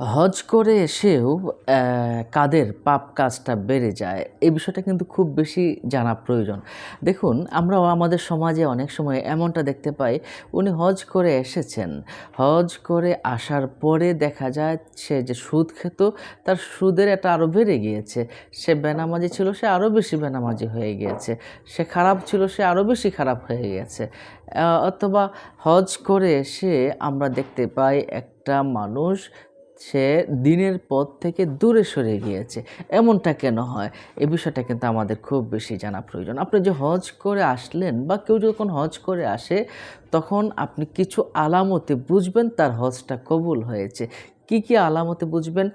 হজ করে এসেও কাদের পাপ কাজটা বেড়ে যায় এই বিষয়টা কিন্তু খুব বেশি জানা প্রয়োজন। দেখুন আমরা আমাদের সমাজে অনেক সময় এমনটা দেখতে পাই, উনি হজ করে এসেছেন। হজ করে আসার পরে দেখা যায় সে যে সুদ খেত, তার সুদের এটা আরও বেড়ে গিয়েছে। সে বেনামাজি ছিল, সে আরও বেশি বেনামাজি হয়ে গিয়েছে। সে খারাপ ছিল, সে আরও বেশি খারাপ হয়ে গেছে অথবা হজ করে এসে আমরা দেখতে পাই একটা মানুষ সে দিনের পথ থেকে দূরে সরে গিয়েছে। এমনটা কেন হয়? এ বিষয়টা কিন্তু আমাদের খুব বেশি জানা প্রয়োজন। আপনি যে হজ করে আসলেন বা কেউ যখন হজ করে আসে, তখন আপনি কিছু আলামতে বুঝবেন তার হজটা কবুল হয়েছে। কি কি আলামতে বুঝবেন?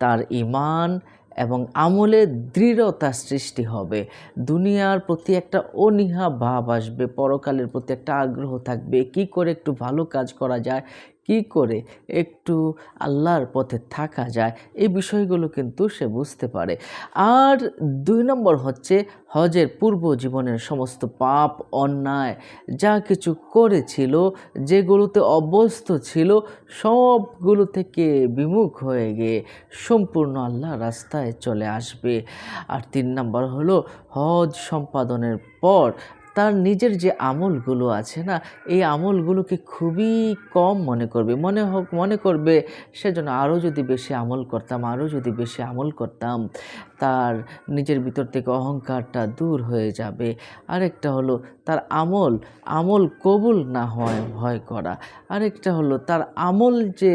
তার ইমান এবং আমলে দৃঢ়তা সৃষ্টি হবে। দুনিয়ার প্রতি একটা অনীহা ভাব আসবে, পরকালের প্রতি একটা আগ্রহ থাকবে। কি করে একটু ভালো কাজ করা যায়? কি করে একটু আল্লাহর পথে থাকা যায়, এই বিষয়গুলো কিন্তু সে বুঝতে পারে। আর দুই নম্বর হচ্ছে হজের পূর্ব জীবনের সমস্ত পাপ, অন্যায় যা কিছু করেছিল, যেগুলোতে অভ্যস্ত ছিল, সবগুলো থেকে বিমুখ হয়ে গিয়ে সম্পূর্ণ আল্লাহ রাস্তায় চলে আসবে। আর তিন নম্বর হলো হজ সম্পাদনের পর তার নিজের যে আমলগুলো আছে না, এই আমলগুলোকে খুবই কম মনে করবে। মনে হোক, মনে করবে, সেজন্য আরও যদি বেশি আমল করতাম, আরও যদি বেশি আমল করতাম, তার নিজের ভিতর থেকে অহংকারটা দূর হয়ে যাবে। আরেকটা হলো তার আমল আমল কবুল না হয় ভয় করা। আরেকটা হলো তার আমল যে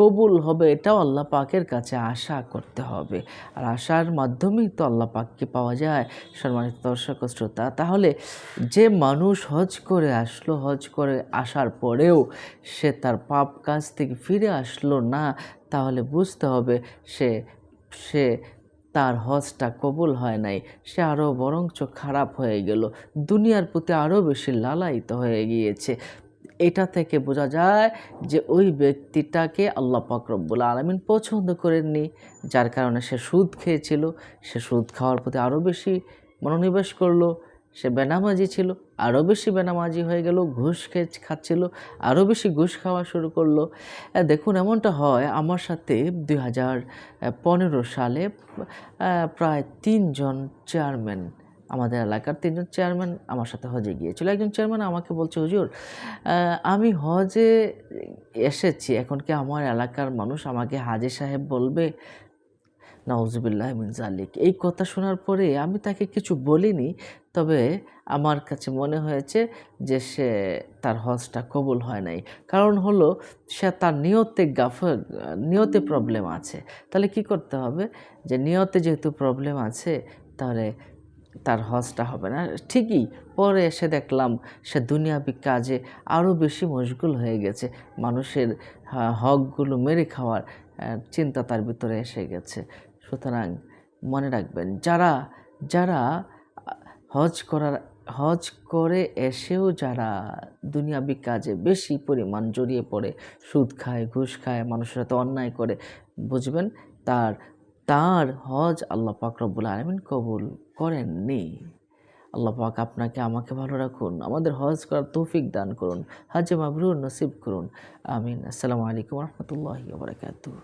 কবুল হবে, এটাও আল্লাহ পাকের কাছে আশা করতে হবে। আর আশার মাধ্যমেই তো আল্লাহ পাককে পাওয়া যায়, সম্মানিত দর্শক শ্রোতা। তাহলে যে মানুষ হজ করে আসলো, হজ করে আসার পরেও সে তার পাপ কাজ থেকে ফিরে আসলো না, তাহলে বুঝতে হবে সে সে তার হজটা কবুল হয় নাই। সে আরও বরঞ্চ খারাপ হয়ে গেল। দুনিয়ার প্রতি আরও বেশি লালায়িত হয়ে গিয়েছে। এটা থেকে বোঝা যায় যে ওই ব্যক্তিটাকে আল্লাহ পাক রব্বুল আলমিন পছন্দ করেননি, যার কারণে সে সুদ খেয়েছিল। সে সুদ খাওয়ার প্রতি আরও বেশি মনোনিবেশ করল, সে বেনামাজি ছিল আরও বেশি বেনামাজি হয়ে গেল, ঘুষ খেয়ে খাচ্ছিল আরও বেশি ঘুষ খাওয়া শুরু করল। দেখুন, এমনটা হয়, আমার সাথে দুই হাজার পনেরো সালে প্রায় তিনজন চেয়ারম্যান আমাদের এলাকার তিনজন চেয়ারম্যান আমার সাথে হজে গিয়েছিল। একজন চেয়ারম্যান আমাকে বলছে, হুজুর আমি হজে এসেছি। এখন কি আমার এলাকার মানুষ আমাকে হাজি সাহেব বলবে? নওজুবিল্লাহ মিন জালিক এই কথা শোনার পরে আমি তাকে কিছু বলিনি, তবে আমার কাছে মনে হয়েছে যে সে তার হজটা কবুল হয় নাই। কারণ হলো, সে তার নিয়তে গাফ নিয়তে প্রবলেম আছে। তাহলে কি করতে হবে? যে নিয়তে যেহেতু প্রবলেম আছে, তাহলে তার হজটা হবে না। ঠিকই পরে এসে দেখলাম সে দুনিয়াবি কাজে আরও বেশি মশগুল হয়ে গেছে। মানুষের হকগুলো মেরে খাওয়ার চিন্তা তার ভিতরে এসে গেছে। সুতরাং মনে রাখবেন, যারা যারা হজ করার, হজ করে এসেও যারা দুনিয়াবি কাজে বেশি পরিমাণ জড়িয়ে পড়ে, সুদ খায়, ঘুষ খায়, মানুষের সাথে অন্যায় করে, বুঝবেন? তার তার হজ আল্লাহ পাক রব্বুল আলমিন কবুল করেননি। আল্লাহ পাক আপনাকে আমাকে ভালো রাখুন, আমাদের হজ করার তৌফিক দান করুন হাজে মাবরুর নসিব করুন। আমিন। আসসালামু আলাইকুম রহমতুল্লাহ বারাকাতুহ।